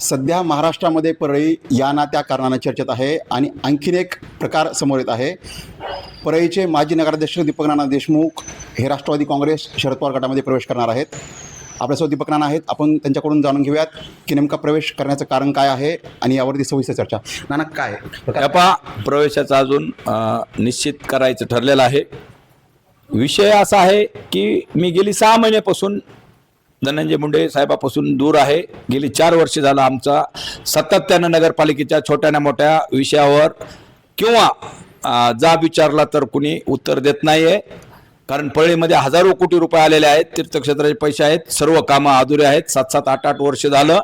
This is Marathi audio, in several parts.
सध्या महाराष्ट्रामध्ये परळी या ना त्या कारणानं चर्चेत आहे आणि आणखीन एक प्रकार समोर येत आहे. परळीचे माजी नगराध्यक्ष दीपक नाना देशमुख हे राष्ट्रवादी काँग्रेस शरद पवार गटामध्ये प्रवेश करणार आहेत. आपल्यासोबत दीपक नाना आहेत. आपण त्यांच्याकडून जाणून घेऊयात की नेमका प्रवेश करण्याचं कारण काय आहे आणि यावरती सविस्तर चर्चा. नाना काय टपा प्रवेशाचा अजून निश्चित करायचं ठरलेलं आहे. विषय असा आहे की मी गेली सहा महिन्यापासून धनंजय मुंडे साहेबापासून दूर आहे. गेली चार वर्ष झालं आमचा सातत्यानं नगरपालिकेच्या छोट्या ना मोठ्या विषयावर किंवा जा जाब विचारला तर कुणी उत्तर देत नाही आहे कारण पळीमध्ये हजारो कोटी रुपये आलेले आहेत तीर्थक्षेत्राचे पैसे आहेत सर्व कामं अधुरे आहेत. सात सात आठ आठ वर्ष झालं.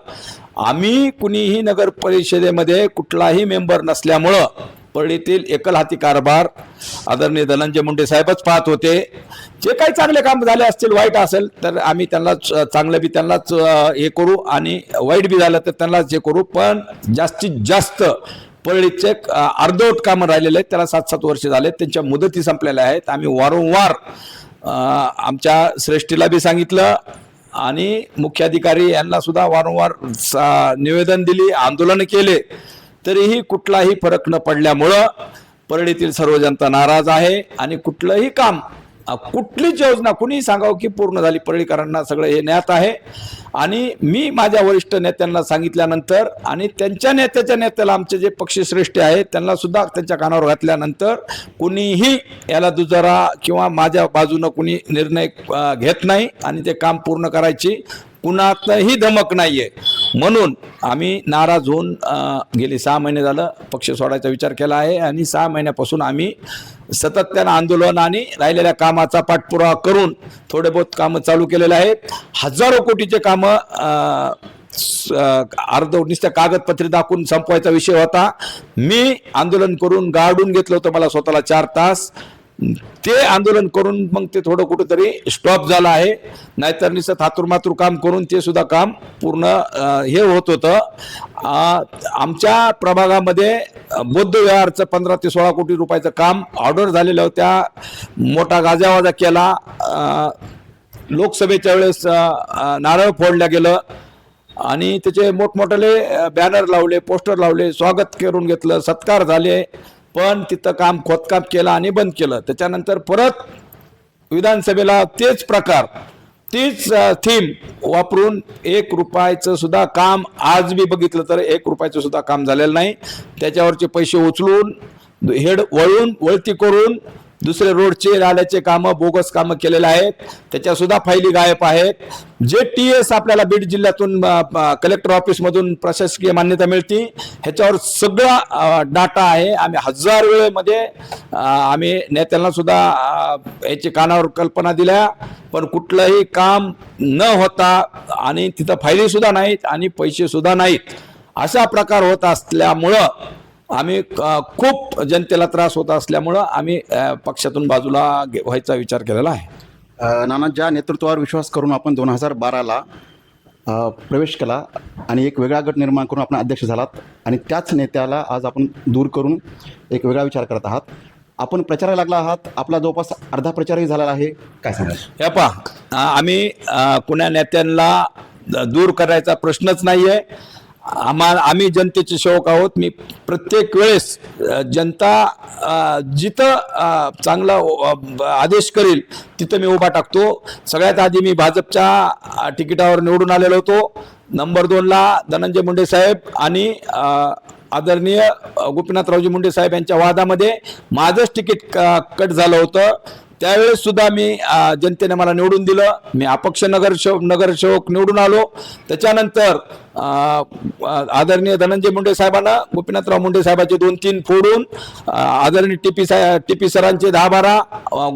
आम्ही कुणीही नगर परिषदेमध्ये कुठलाही मेंबर नसल्यामुळं परळीतील एकल हाती कारभार आदरणीय धनंजय मुंडे साहेबच पाहत होते. जे काही चांगले काम झाले असतील वाईट असेल तर आम्ही त्यांना चांगलं बी त्यांनाच हे करू आणि वाईट बी झालं तर त्यांनाच हे करू. पण जास्तीत जास्त परळीचे अर्धवट कामं राहिलेले आहेत. त्याला सात सात वर्ष झाले त्यांच्या मुदती संपलेल्या आहेत. आम्ही वारंवार आमच्या श्रेष्ठीला बी सांगितलं आणि मुख्याधिकारी यांना सुद्धा वारंवार निवेदन दिली आंदोलन केले. तरीही कुठलाही फरक न पडल्यामुळं परळीतील सर्व जनता नाराज आहे आणि कुठलंही काम कुठलीच योजना कुणीही सांगावं की पूर्ण झाली. परळीकरांना सगळं हे ज्ञात आहे. आणि मी माझ्या वरिष्ठ नेत्यांना सांगितल्यानंतर आणि त्यांच्या नेत्याच्या नेत्याला आमचे जे पक्षश्रेष्ठी आहेत त्यांना सुद्धा त्यांच्या कानावर घातल्यानंतर कुणीही याला दुजरा किंवा माझ्या बाजूनं कुणी निर्णय घेत नाही आणि ते काम पूर्ण करायची कुणातही धमक नाहीये. म्हणून आम्ही नाराज होऊन गेले सहा महिने झालं पक्ष सोडायचा विचार केला आहे आणि सहा महिन्यापासून आम्ही सातत्यानं आंदोलन आणि राहिलेल्या कामाचा पाठपुरावा करून थोडे बहुत कामं चालू केलेले आहेत. हजारो कोटीचे कामं अ, अर्ध नुसत्या कागदपत्रे दाखवून संपवायचा विषय होता. मी आंदोलन करून गाडून घेतलं होतं मला स्वतःला चार तास. ते आंदोलन करून मग ते थोडं कुठंतरी स्टॉप झालं आहे. नाहीतर नुसतं थातुरमातूर काम करून ते सुद्धा काम पूर्ण हे होत होतं. आमच्या प्रभागामध्ये बौद्ध विहारचं पंधरा ते सोळा कोटी रुपयाचं काम ऑर्डर झालेलं होत्या मोठा गाजावाजा केला. लोकसभेच्या वेळेस नारळ फोडलं गेलं. आणि त्याचे मोठमोठाले बॅनर लावले पोस्टर लावले स्वागत करून घेतलं सत्कार झाले. पण तिथं काम खोदकाम केलं आणि बंद केलं. त्याच्यानंतर परत विधानसभेला तेच प्रकार तीच थीम वापरून एक रुपयाचं सुद्धा काम आज बी बघितलं तर एक रुपयाचं सुद्धा काम झालेलं नाही. त्याच्यावरचे पैसे उचलून हेड वळून वळती करून दुसरे रोडचे नाल्याचे कामं बोगस कामं केलेले आहेत. त्याच्या सुद्धा फायली गायब आहेत. जे टी एस आपल्याला बीड जिल्ह्यातून कलेक्टर ऑफिसमधून प्रशासकीय मान्यता मिळते ह्याच्यावर सगळा डाटा आहे. आम्ही हजार वेळेमध्ये आम्ही नेत्यांना सुद्धा याची कानावर कल्पना दिल्या. पण कुठलंही काम न होता आणि तिथं फायली सुद्धा नाहीत आणि पैसे सुद्धा नाहीत. असा प्रकार होत असल्यामुळं आम्ही खूप जनतेला त्रास होत असल्यामुळं आम्ही पक्षातून बाजूला व्हायचा विचार केलेला आहे. नाना ज्या नेतृत्वावर विश्वास करून आपण दोन हजार बाराला प्रवेश केला आणि एक वेगळा गट निर्माण करून आपण अध्यक्ष झालात आणि त्याच नेत्याला आज आपण दूर करून एक वेगळा विचार करत आहात. आपण प्रचाराला लागला आहात. आपला जवळपास अर्धा प्रचारही झालेला आहे. काय सांगाल? हे पहा आम्ही कुण्या नेत्यांना दूर करायचा प्रश्नच नाही आहे आम्हा आम्ही जनतेचे सेवक आहोत. मी प्रत्येक वेळेस जनता जिथं चांगला आदेश करेल तिथं मी उभा टाकतो. सगळ्यात आधी मी भाजपच्या तिकिटावर निवडून आलेलो होतो. नंबर दोनला धनंजय मुंडे साहेब आणि आदरणीय गोपीनाथरावजी मुंडे साहेब यांच्या वादामध्ये माझंच तिकीट क- कट झालं होतं. त्यावेळेस सुद्धा मी जनतेने मला निवडून दिलं. मी अपक्ष नगरसेवक नगरसेवक निवडून आलो. त्याच्यानंतर आदरणीय धनंजय मुंडे साहेबांना गोपीनाथराव मुंडे साहेबांचे दोन तीन फोडून अ, आदरणीय टीपी साहेब टीपी सरांचे दहा बारा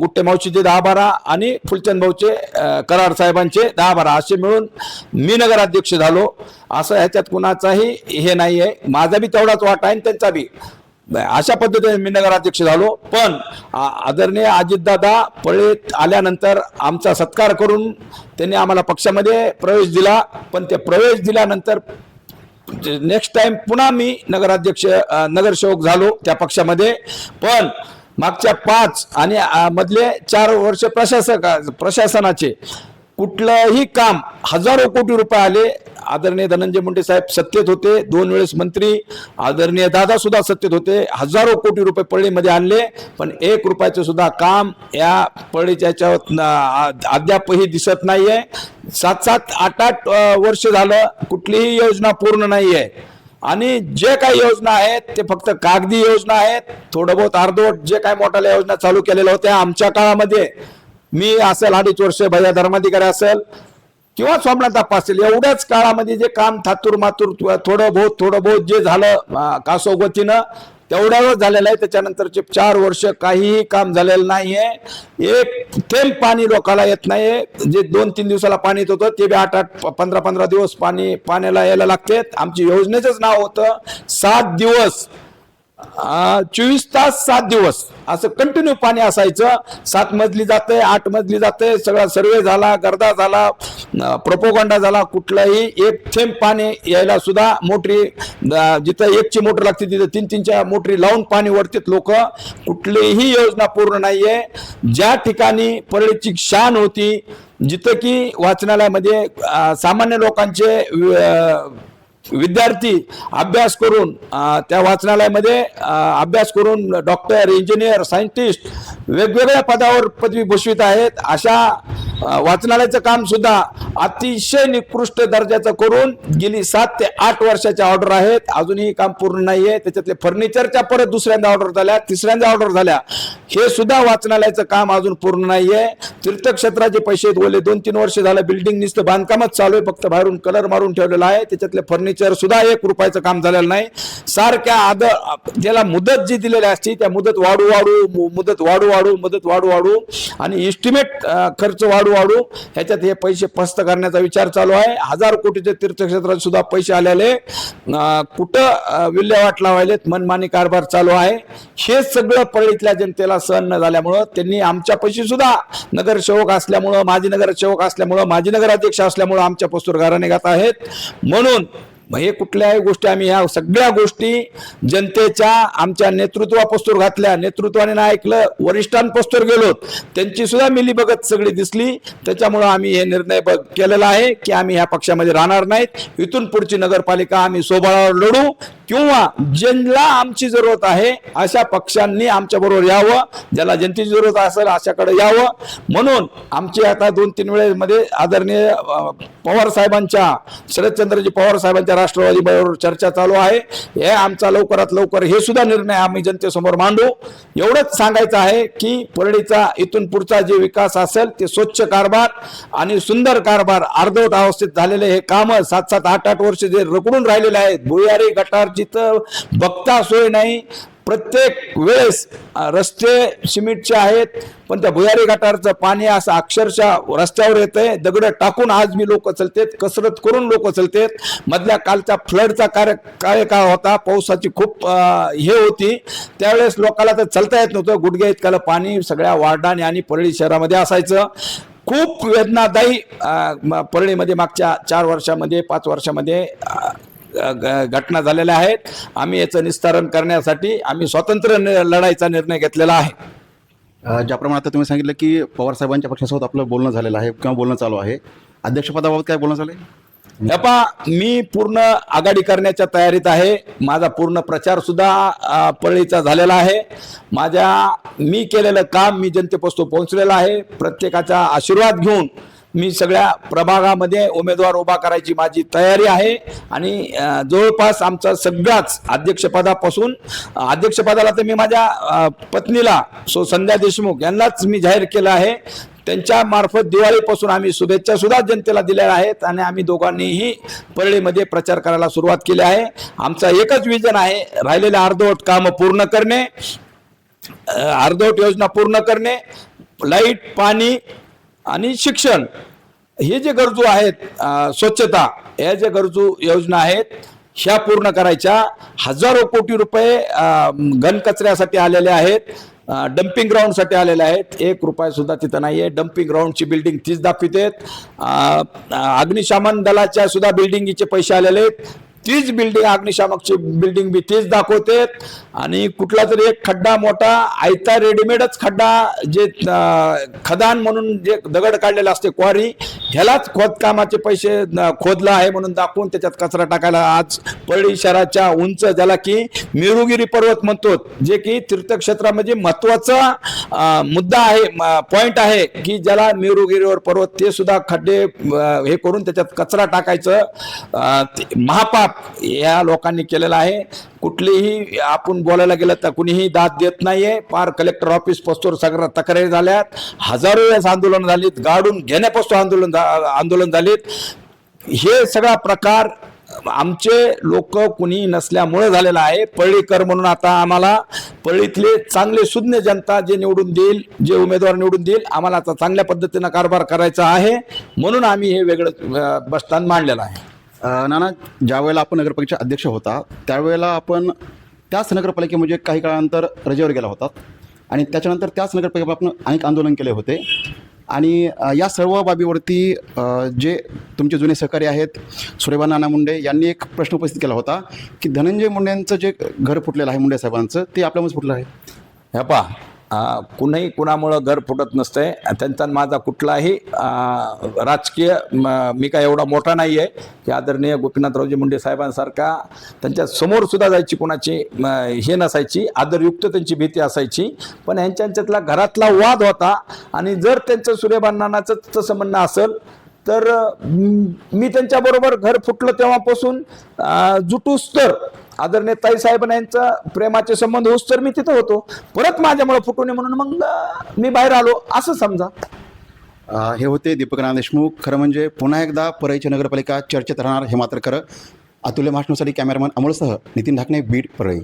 गुट्टे मावशीचे दहा बारा आणि फुलचंद भाऊचे कराड साहेबांचे दहा बारा असे मिळून मी नगराध्यक्ष झालो. असं ह्याच्यात कुणाचाही हे नाही आहे माझा बी तेवढाच वाटा आहे आणि त्यांचा बी. अशा पद्धतीने मी नगराध्यक्ष झालो. पण आदरणीय अजितदादा पळीत आल्यानंतर आमचा सत्कार करून त्यांनी आम्हाला पक्षामध्ये प्रवेश दिला. पण ते प्रवेश दिल्यानंतर नेक्स्ट टाइम पुन्हा मी नगराध्यक्ष नगरसेवक झालो त्या पक्षामध्ये. पण मागच्या पाच आणि मधले चार वर्ष प्रशासक प्रशासनाचे कुठलंही काम हजारो कोटी रुपये आले. आदरणीय धनंजय मुंडे साहेब सत्तेत होते. दोन वेळेस मंत्री आदरणीय दादा सुद्धा सत्तेत होते. हजारो कोटी रुपये पळीमध्ये आणले पण एक रुपयाचं सुद्धा काम या पळीच्या याच्यावर अद्यापही दिसत नाहीये. सात सात आठ आठ वर्ष झालं कुठलीही योजना पूर्ण नाहीये. आणि जे काही योजना आहेत ते फक्त कागदी योजना आहेत. थोडं बहुत अर्धवट जे काही मोठ्या योजना चालू केलेल्या होत्या आमच्या काळामध्ये. मी असेल अडीच वर्ष भैया धर्माधिकारी असेल. किंवा सोमनाथ तपास असेल एवढ्याच काळामध्ये जे काम थातूर मातूर थोडं बहुत थोडं बहुत जे झालं कासोगतीनं तेवढ्यावर झालेलं आहे. त्याच्यानंतरचे चार वर्ष काहीही काम झालेलं नाहीये. एक थेंब पाणी लोकाला येत नाही जे दोन तीन दिवसाला पाणी येत होतं ते बी आठ आठ पंधरा पंधरा दिवस पाणी पाण्याला यायला लागते आमची योजनेचंच नाव होतं सात दिवस चोवीस तास सात दिवस. असं कंटिन्यू पाणी असायचं. सात मजली जाते आठ मजली जाते. सगळा सर्वे झाला गर्दा झाला प्रोपोगंडा झाला कुठलाही एक थेंब पाणी यायला सुद्धा मोटरी जिथं एकची मोटर लागते तिथं तीन तीनच्या मोटरी लावून पाणी वरतीत लोक कुठलीही योजना पूर्ण नाहीये. ज्या ठिकाणी परळीची शान होती जिथं की वाचनालयामध्ये सामान्य लोकांचे विद्यार्थी अभ्यास करून त्या वाचनालयामध्ये अभ्यास करून डॉक्टर इंजिनियर सायंटिस्ट वेगवेगळ्या पदावर पदवी भूषवित आहेत. अशा वाचनालयाचं काम सुद्धा अतिशय निकृष्ट दर्जाचं करून गेली सात ते आठ वर्षाच्या ऑर्डर आहेत. अजूनही काम पूर्ण नाहीये. त्याच्यातले फर्निचरच्या परत दुसऱ्यांदा ऑर्डर झाल्या तिसऱ्यांदा ऑर्डर झाल्या. हे सुद्धा वाचनालयाचं काम अजून पूर्ण नाहीये. तीर्थक्षेत्राचे पैसे बोलले ओले दोन तीन वर्ष झालं बिल्डिंग नुसतं बांधकामच चालू आहे. फक्त बाहेरून कलर मारून ठेवलेला आहे. त्याच्यातले फर्निचर सुद्धा एक रुपयाचं काम झालेलं नाही. सारख्या आद ज्याला मुदत जी दिलेली असते त्या मुदत वाढू वाढू मुदत वाढू वाढू मुदत वाढू वाढू आणि इस्टिमेट खर्च वाढू वाढू ह्याच्यात हे पैसे फस्त करण्याचा विचार चालू आहे. हजार कोटीचे तीर्थक्षेत्रात सुद्धा पैसे आलेले कुठं विल्हेवाट लावायलेत मनमानी कारभार चालू आहे. हे सगळं पळीतल्या जनतेला सहन न झाल्यामुळं त्यांनी आमच्या पैसे सुद्धा नगरसेवक असल्यामुळं माजी नगरसेवक असल्यामुळं माजी नगराध्यक्ष असल्यामुळं आमच्या पस्तूर घराने गात आहेत. म्हणून मग हे कुठल्याही गोष्टी आम्ही ह्या सगळ्या गोष्टी जनतेच्या आमच्या नेतृत्वापस्तूर घातल्या. नेतृत्वाने ना ऐकलं वरिष्ठांपस्तूर गेलो त्यांची सुद्धा मिली बघत सगळी दिसली. त्याच्यामुळं आम्ही हे निर्णय बघ केलेला आहे की आम्ही ह्या पक्षामध्ये राहणार नाहीत. इथून पुढची नगरपालिका आम्ही सोबळावर लढू. किंवा ज्यांना आमची जरूरत आहे अशा पक्षांनी आमच्या बरोबर यावं ज्याला जनतेची जरूरत असेल अशाकडे यावं. म्हणून आमची आता दोन तीन वेळेमध्ये आदरणीय पवार साहेबांच्या शरदचंद्रजी पवार साहेबांच्या राष्ट्रवादी बरोबर चर्चा चालू आहे. हे आमचा लवकरात लवकर हे सुद्धा निर्णय आम्ही जनतेसमोर मांडू. एवढंच सांगायचं आहे की परळीचा इथून पुढचा जे विकास असेल ते स्वच्छ कारभार आणि सुंदर कारभार अर्धवट अवस्थेत झालेले हे काम सात सात आठ आठ वर्ष जे रखडून राहिलेले आहेत. भुयारी गटारची जिथं बघता सोय नाही प्रत्येक वेळेस रस्ते सिमेंटचे आहेत पण त्या भुयारी गटारचं पाणी असं अक्षरशः रस्त्यावर येतंय दगड टाकून आज मी लोक चलतेत कसरत करून लोक चलतेत. मधल्या कालचा फ्लडचा कार्य कार्यकाळ होता पावसाची खूप हे होती. त्यावेळेस लोकाला तर चलता येत नव्हतं गुडघ्या इतकाला पाणी सगळ्या वार्डाने आणि परळी शहरामध्ये असायचं. खूप वेदनादायी परळीमध्ये मागच्या चार वर्षामध्ये पाच वर्षामध्ये घटना झालेल्या आहेत. आम्ही याचं निस्तारण करण्यासाठी आम्ही स्वातंत्र्य नि- लढाईचा निर्णय घेतलेला आहे. ज्याप्रमाणे आता तुम्ही सांगितलं की पवार साहेबांच्या पक्षासोबत आपलं बोलणं झालेलं आहे किंवा बोलणं चालू आहे. अध्यक्षपदाबाबत काय बोलणं झालं हे पहा मी पूर्ण आघाडी करण्याच्या तयारीत आहे. माझा पूर्ण प्रचार सुद्धा अ, परळीचा झालेला आहे. माझ्या मी केलेलं काम मी जनतेपासून पोहोचलेलं आहे. प्रत्येकाचा आशीर्वाद घेऊन मी सगळ्या प्रभागामध्ये उमेदवार उभा करायची माझी तयारी आहे. आणि जवळपास आमचा सगळ्याच अध्यक्षपदापासून अध्यक्षपदाला तर मी माझ्या पत्नीला सो संध्या देशमुख यांनाच मी जाहीर केलं आहे. त्यांच्या मार्फत दिवाळीपासून आम्ही शुभेच्छा सुद्धा जनतेला दिलेल्या आहेत आणि आम्ही दोघांनीही परळीमध्ये प्रचार करायला सुरुवात केली आहे. आमचा एकच विजन आहे राहिलेले अर्धवट कामं पूर्ण करणे अर्धवट योजना पूर्ण करणे लाइट पाणी आणि शिक्षण हे जे गरजू आहेत स्वच्छता या ज्या गरजू योजना आहेत ह्या पूर्ण करायच्या. हजारो कोटी रुपये घनकचऱ्यासाठी आलेले आहेत डम्पिंग ग्राउंडसाठी आलेले आहेत. एक रुपया सुद्धा तिथं आहे डम्पिंग ग्राउंडची बिल्डिंग तीच दाखवितेत. आहेत अग्निशमन दलाच्या सुद्धा बिल्डिंगचे पैसे आलेले आहेत. तीच बिल्डिंग अग्निशामकची बिल्डिंग बी तीच दाखवते. आणि कुठला तरी एक खड्डा मोठा आयता रेडीमेडच खड्डा जे खदान म्हणून जे दगड काढलेला असते क्वारी ह्यालाच खोदकामाचे पैसे खोदला आहे म्हणून दाखवून त्याच्यात कचरा टाकायला आज परळी शहराच्या उंच ज्याला की मिरुगिरी पर्वत म्हणतो जे की तीर्थक्षेत्रामध्ये महत्त्वाचा मुद्दा आहे पॉइंट आहे की ज्याला मिरुगिरीवर पर्वत ते सुद्धा खड्डे हे करून त्याच्यात कचरा टाकायचं महापाप या लोकांनी केलेला आहे. कुठलीही आपण बोलायला गेलं तर कुणीही दाद देत नाहीये. पार कलेक्टर ऑफिस पोस्टवर सगळ्या तक्रारी झाल्यात. हजारो वेळेस आंदोलन झालीत. गाडून घेण्यापासून आंदोलन आंदोलन झालीत. हे सगळा प्रकार आमचे लोक कुणी नसल्यामुळे झालेला आहे. पळीकर म्हणून आता आम्हाला पळीतले चांगले सुज्ञ जनता जे निवडून देईल जे उमेदवार निवडून देईल आम्हाला आता चांगल्या पद्धतीनं कारभार करायचा आहे. म्हणून आम्ही हे वेगळं बसस्थान मांडलेलं आहे. नाना ज्यावेळेला आपण नगरपालिकेचे अध्यक्ष होता त्यावेळेला आपण त्याच नगरपालिकेमध्ये म्हणजे काही काळानंतर रजेवर गेला होता. आणि त्याच्यानंतर त्याच नगरपालिकेत आपण अनेक आंदोलन केले होते. आणि या सर्व बाबीवरती जे तुमचे जुने सहकारी आहेत सुरेबा नाना मुंडे यांनी एक प्रश्न उपस्थित केला होता की धनंजय मुंडेंचं जे घर फुटलेलं आहे मुंडे साहेबांचं ते आपल्यामध्ये फुटलं आहे. ह्या पा कुणीही कुणामुळं घर फुटत नसतंय. त्यांचा आणि माझा कुठलाही राजकीय म- मी काय एवढा मोठा नाही आहे की आदरणीय गोपीनाथरावजी मुंडे साहेबांसारखा त्यांच्यासमोर सुद्धा जायची कुणाची हे नसायची. आदरयुक्त त्यांची भीती असायची. पण यांच्या यांच्यातला घरातला वाद होता आणि जर त्यांचं सूर्यबांनाचं तसं म्हणणं असेल तर मी त्यांच्याबरोबर घर फुटलं तेव्हापासून जुटूस्तर जुटूस तर आदरणीय ताई साहेबांना यांचा प्रेमाचे संबंध होस तर मी तिथं होतो. परत माझ्यामुळे फुटून नये म्हणून मग मी बाहेर आलो. असं समजा. अ, हे होते दीपक देशमुख. खरं म्हणजे पुन्हा एकदा परळीची नगरपालिका चर्चेत राहणार हे मात्र खरं. अतुल्य महाष्णूसाठी कॅमेरामन अमोलसह नितीन ढाकणे बीड परळी.